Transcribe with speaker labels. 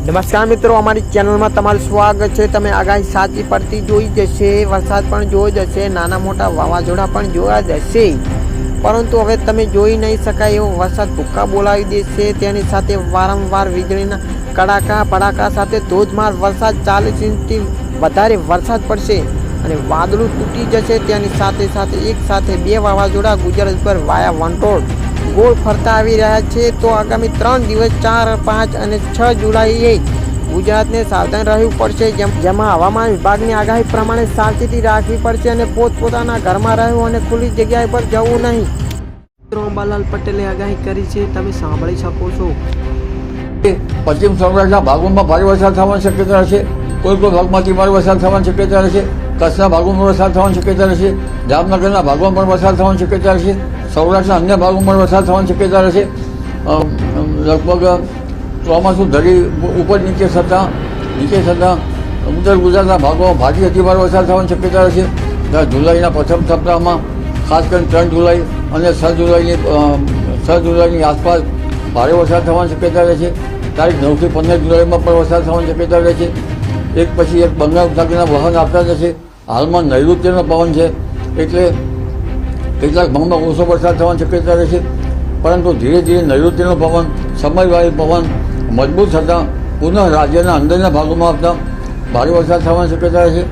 Speaker 1: નમસ્કાર મિત્રો, અમારી ચેનલમાં તમારું સ્વાગત છે. તમે આગાહી સાચી પડતી જોઈ જશે, વરસાદ પણ જોઈ જશે, નાના મોટા વાવાઝોડા પણ જોવા જશે. પરંતુ હવે તમે જોઈ નહીં શકાય એવો વરસાદ ભૂક્કા બોલાવી દેશે. તેની સાથે વારંવાર વીજળીના કડાકા, પડાકા સાથે ધોધમાર વરસાદ ચાલીસ ઇંચથી વધારે વરસાદ પડશે અને વાદળું તૂટી જશે. તેની સાથે સાથે એક સાથે બે વાવાઝોડા ગુજરાત પર વાયા વંટોળ ગોળ ફરતા આવી રહ્યા છે તો આગામી ત્રણ દિવસ ચાર પાંચ અને છ જુલાઈએ ગુજરાતને સાવધાન રહેવું પડશે. જેમ જેમાં હવામાન વિભાગની આગાહી પ્રમાણે સાવચેતી રાખવી પડશે અને પોતપોતાના ઘરમાં રહેવું અને ખુલ્લી જગ્યાએ પર જવું નહીં. મિત્રો અંબાલાલ પટેલે આગાહી કરી છે તમે સાંભળી શકો છો.
Speaker 2: પશ્ચિમ સૌરાષ્ટ્રના ભાગોમાં ભારે વરસાદ થવાની શક્યતા રહેશે કોઈ કોઈ ભાગમાંથી ભારે વરસાદ થવાની શક્યતા રહેશે કચ્છના ભાગોમાં વરસાદ થવાની શક્યતા રહેશે, જામનગરના ભાગોમાં પણ વરસાદ થવાની શક્યતા રહેશે, સૌરાષ્ટ્રના અન્ય ભાગોમાં પણ વરસાદ થવાની શક્યતા રહેશે. લગભગ ચોમાસું ધરી ઉપર નીચે થતાં નીચે થતાં ઉત્તર ગુજરાતના ભાગોમાં ભારે અતિભાર વરસાદ થવાની શક્યતા રહેશે. જુલાઈના પ્રથમ સપ્તાહમાં, ખાસ કરીને ત્રણ જુલાઈ અને છ જુલાઈની છ જુલાઈની આસપાસ ભારે વરસાદ થવાની શક્યતા રહે છે. તારીખ નવથી પંદર જુલાઈમાં પણ વરસાદ થવાની શક્યતા રહે છે. એક પછી એક બંગાળ ઉપસાગરના વહન આપતા જશે. હાલમાં નૈઋત્યનો પવન છે. એટલે કેટલાક ભાગમાં ઓછો વરસાદ થવાની શક્યતા રહે છે. પરંતુ ધીરે ધીરે નૈઋત્યનો પવન, સમયવાળી પવન મજબૂત થતાં પુનઃ રાજ્યના અંદરના ભાગોમાં આવતા ભારે વરસાદ થવાની શક્યતા રહે છે.